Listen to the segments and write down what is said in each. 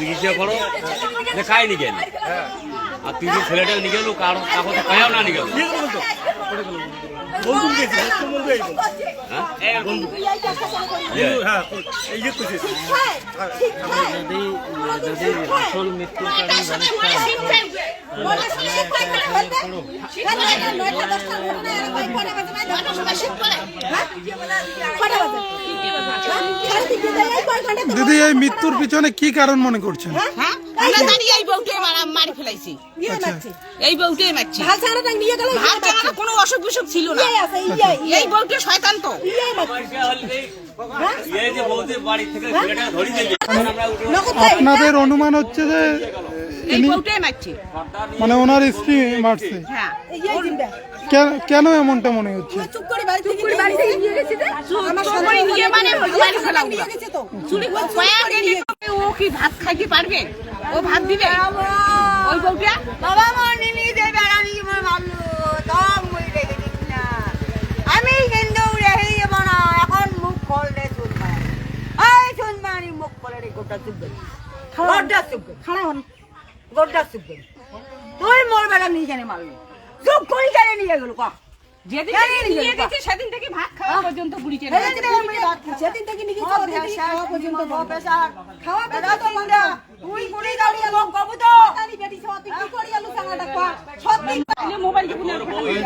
জিজ্ঞাসা করো যে কাই নি গেল আর তুই যে ছেলেটা নিয়ে গেল কার কাকো তো না নিয়ে গেল বন্ধু হ্যাঁ হ্যাঁ। যদি যদি আসল মৃত্যুর কারণ জানিস দিদি এই মৃত্যুর পিছনে কি কারণ মনে করছেন? হ্যাঁ? আমরা জানি এই বউকে মারি ফেলাইছি। এই বউটাই মারছি। কোনো অসুখ বিসুখ ছিল না। এই বউটা শয়তান তো। এই যে বৌদি বাড়ি থেকে ছেলেটা ধরি দেবে আমরা উঠে আপনাদের অনুমান হচ্ছে যে এই মারছি। মানে ওনার স্ত্রী মারছে। হ্যাঁ। কেন- কেন এমনটা মনে হচ্ছে? চুপ করে নিয়ে মানে বাড়ি ফেলা উড়া। চুরি করে কয়া ও কি ভাত খাইতে পারবে? ও ভাত দিবে? ওই বউটা? বাবা আর আমি মনে দম মুই রেখে দিস আমি কিন্তু রেখে দেবো না। এখন মুখ করলে শুনবা ওই শুনবা আমি মুখ রে গোটা চুপবে গোটা চুপবে হন গোটা চুপবে তুই মোর বেলা নিয়ে কেন মারলি। চুপ করি কেন নিয়ে গেল কক যেদিন নিয়ে গেছে সেদিন থেকে ভাত খাওয়া পর্যন্ত বুড়ি চেনে সেদিন থেকে নিয়ে গেছি খাওয়া পর্যন্ত খাওয়া পর্যন্ত মন্দা তুই কুড়ি গাড়ি লোক কবু তো। তানি বেটি সত্যি কি করি আলু সাঙ্গাটা কো? সত্যি মোবাইল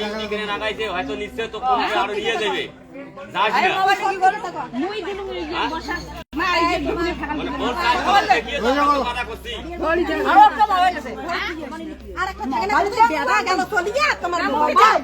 জিনিস কিনে নাগাইছে হয়তো নিশ্চয় তো কম আরও নিয়ে দেবে মানে মোবাইল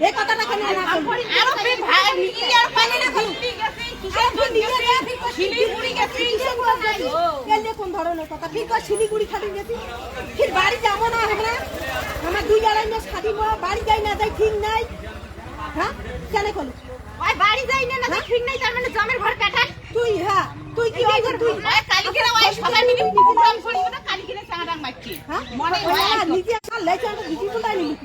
এই কথাটা কেন আর পানি না কোন ধরনের কথা ঠিক শিলিগুড়ি খালি গেছি ফির বাড়ি যাব না আমরা আমার দুই আড়াই মাস বাড়ি যাই না যাই ঠিক নাই হ্যাঁ? কেন কল বাড়ি যাই না না ঠিক নাই তার মানে জমের ঘর কাটাস তুই হ্যাঁ? তুই কি হয় তুই ওই কালিকেরা ওই সবাই মিলে প্রোগ্রাম করিব না কালিকেরা চাঁদা মারছি হ্যাঁ মনে হয় নিজে একটা লেখা একটা কিছু তো নাই নিলি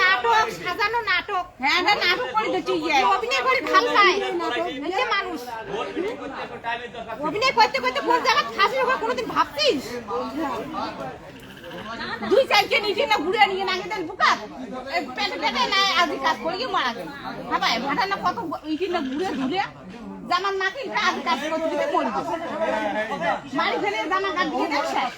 নাটক সাজানো নাটক। হ্যাঁ নাটক করে দিচ্ছি ইয়ে। অভিনয় করে ভালো পায়। মানুষ। অভিনয় করতে করতে কোন জায়গা ফাঁসি হবে কোনোদিন ভাবছিস? দুই চারটে নিজে না ঘুরে নিয়ে নাগে দেন বুকাত পেটে পেটে না আজি কাজ করে গিয়ে মারা গেল। ভাটা না কত ইটি না ঘুরে ঘুরে জামার নাকি আজ কাজ করতে দিতে মরবে মারি ফেলে জামা কাট দিয়ে দেয় শেষ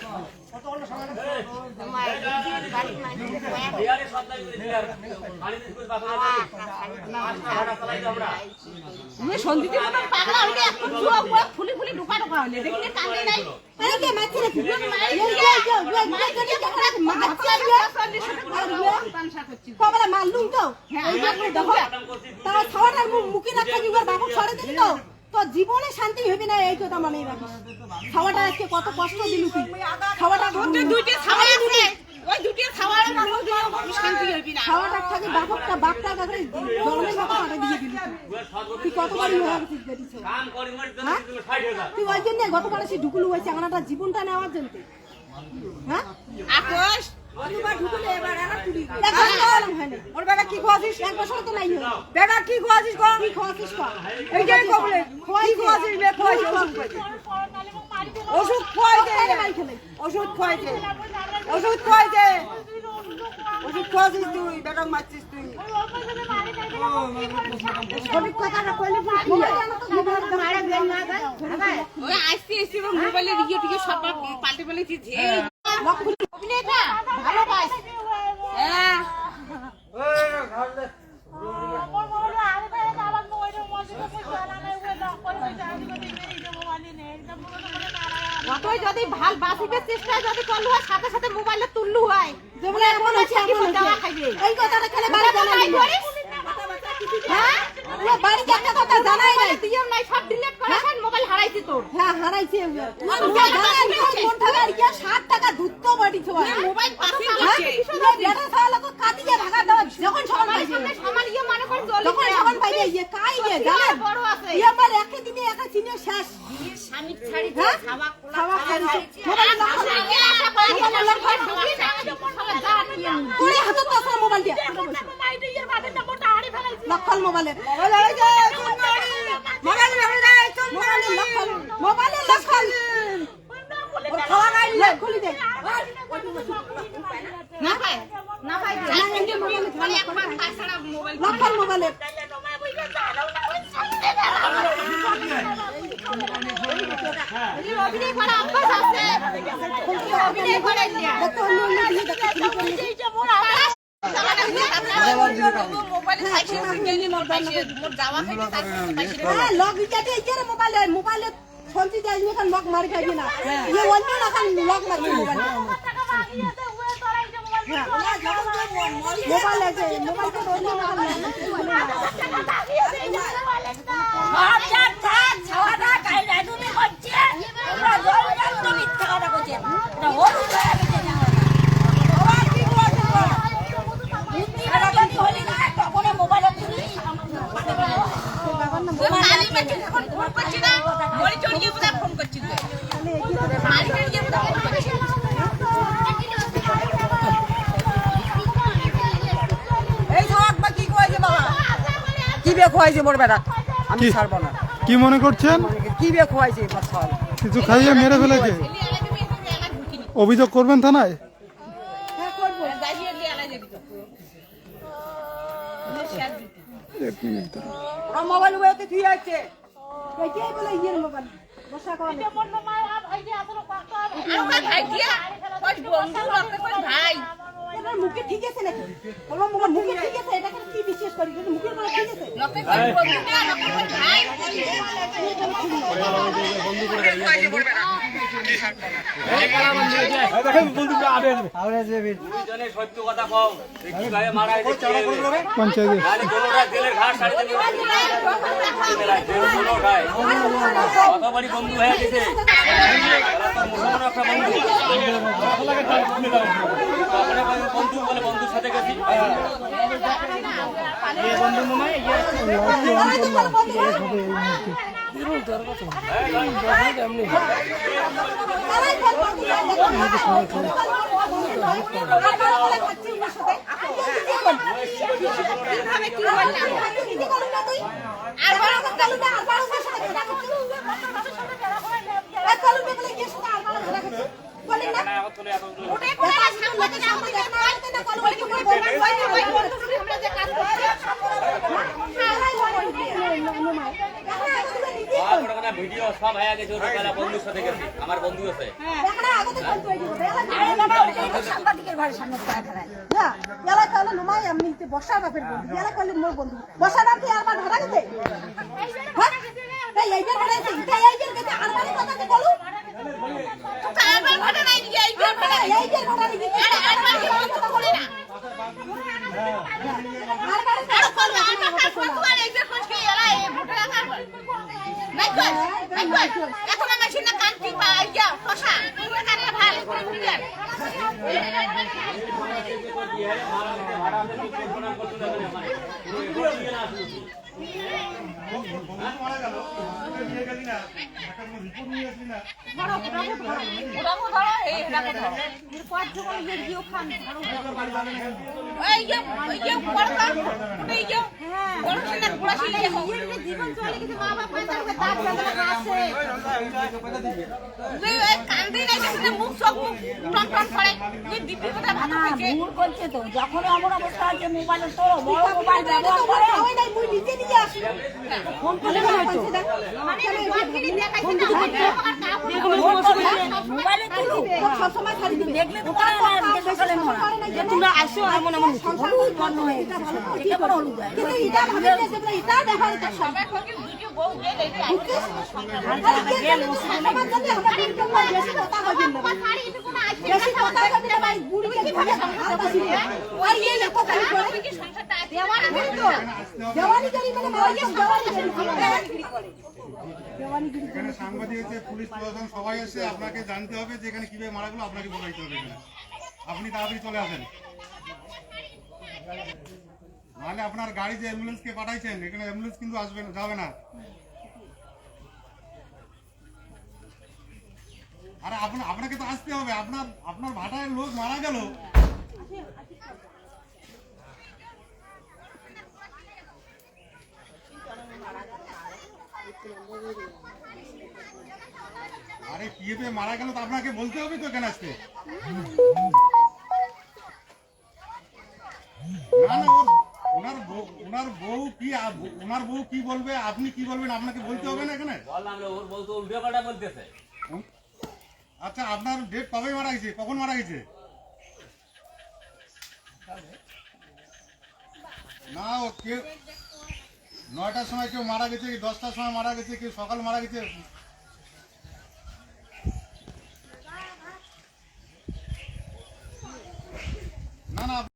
তুমি মতন পাগলা হইলে ফুলি ফুলি ঢুকা ঢুকা হইলে দেখলে কান্দে নাই আরে কে সাথে ঘরে করছি। কবলা মারলুম তো হ্যাঁ, এই দেখো মুখে কি ছড়ে দিল তো তো জীবনে শান্তি হবে না এই কথা মনে রাখিস খাওয়াটা আজকে কত কষ্ট দিল তুই খাওয়াটা দুইটা আছে, ওই দুইটা ছাওয়ার মধ্যে দিয়ে শান্তি হইবি না। খাওয়াটা থাকে বাপকটা বাপটা কাছে জন্মের বাবা আগে দিয়ে দিলি তুই কতবার ইয়ে হয়ে কাম করি মরি তুই ওই জন্য গতকাল সে ঢুকুলু হয়েছে আমারটা জীবনটা নেওয়ার জন্য। হ্যাঁ? ওর বেটা কি এক বছর তো নাই বেটা কি কবলে বে খাওয়াছিস ওষুধ ওষুধ খাওয়াইছে ওষুধ খাওয়াইছে ওষুধ খাওয়াইছে ওষুধ খাওয়াছিস তুই বেটা মারছিস তুই। সঠিক কথাটা কইলে আইসি এবং মোবাইলের ইয়ে টিকে সব পাল্টে ফেলেছি যে অভিনয়টা ভালো পাইস হ্যাঁ। অতই যদি ভালো বাঁচিবে চেষ্টা যদি করলু হয় সাথে সাথে মোবাইলে তুললু হয়। যেমন এমন আছে এমন দেওয়া খাইবে এই কথাটা খেলে বাড়ি জানাই না হ্যাঁ? ও বাড়ি একটা কথা জানাই নাই। দিও নাই সব মোবাইল হারাইছি তোর হ্যাঁ হারাইছে ষাট টাকা ধুত্ত বাড়ি ছোয়া মোবাইল পাশে হ্যাঁ কাটিয়ে ভাগা দাও যখন পাইছে আমার ইয়ে মনে করে যখন সকাল পাইছে ইয়ে কাই ইয়ে জানেন বড় আছে ইয়ে আমার একে দিনে একা চিনে শেষ স্বামী ছাড়ি হ্যাঁ খাওয়া খাওয়া মোবাইল লক করে হাতত তো মোবাইল দিয়া লক্ষল মোবাইল হয়েছে সুন্দরী মোবাইল হয়েছে মোবাইলের লক্ষল মোবাইলের লক্ষল ওর খাওয়া খুলি দে না পাই না পাই না, মোবাইলে মোবাইল। অভিনয় করা অভ্যাস আছে। অভিনয় করে দেখো অন্য অন্য দিয়ে দেখো খুলি করে মোবাইল খাইছে মোর যাওয়া খাইছে তার হ্যাঁ লক দিতে ইয়ে মোবাইলে মোবাইলে ফোনটি দিয়ে ইয়ে লক মারি খাইবি না ইয়ে অন্য না খান লক মারি মোবাইল মোবাইল আছে মোবাইল তো অন্য না খান খোয়াইছে মোর বেটা আমি? ছাড়বো না কি মনে করছেন কি বে খোয়াইছে কিছু খাইয়ে মেরে ফেলেছে অভিযোগ করবেন থানায় এক মিনিট দাঁড়ান। ওর মোবাইল উড়াতে তুই আছে এইটাই বলে ইয়ে মোবাইল বসা করে আমার ভাই দিয়া ওই বন্ধু লোকে কই ভাই মুখে ঠিক আছে নাকি? বলব মুখে মুখে ঠিক আছে এটাকে কি বিশ্বাস করি? কিন্তু মুখের বলে ঠিক আছে? বন্ধু লোকে কই ভাই দেখেন বন্ধু বন্ধু হয়ে গেছে বন্ধু বলে বন্ধুর সাথে গেছি বললাম আর ভিডিও সব হয়ে গেছে ওটা বেলা বন্ধুর সাথে গেছি আমার বন্ধু আছে বন্ধু এখন আমার শুনে কান্তি পাই যা এই যে এই যে বড় কাম এই যে যখন এমন অবস্থা আছে মোবাইলে তো বড় মোবাইল ব্যবহার করে তোমরা আসো এমন এমন হলুদ বন্ধ হয়ে এটা দেখা সবাই গেলে এখানে সাংবাদিক পুলিশ প্রশাসন, সবাই এসে আপনাকে জানতে হবে যে এখানে কীভাবে মারা গেলো, আপনাকে বলাইতে হবে আপনি তাড়াতাড়ি চলে আসেন। নাহলে আপনার গাড়ি যে অ্যাম্বুলেন্সকে পাঠাইছেন, এখানে অ্যাম্বুলেন্স কিন্তু আসবে না, যাবে না। আরে আপনার, আপনাকে তো আসতে হবে। আপনার আপনার ভাটায় লোক মারা গেল। আরে কীভাবে মারা গেল তো আপনাকে বলতে হবে তো এখানে আসতে? না না ওনার বউ ওনার বউ কি ওনার বউ কি বলবে, আপনি কি বলবেন, আপনাকে বলতে হবে না এখানে? বললাম ওর বউ তো উল্টো পাল্টা বলতেছে। আচ্ছা আপনার ডেট কবে মারা গেছে? কখন মারা গেছে? না, ও কেউ নয়টার সময় কেউ মারা গেছে, কি দশটার সময় মারা গেছে কেউ সকাল মারা গেছে?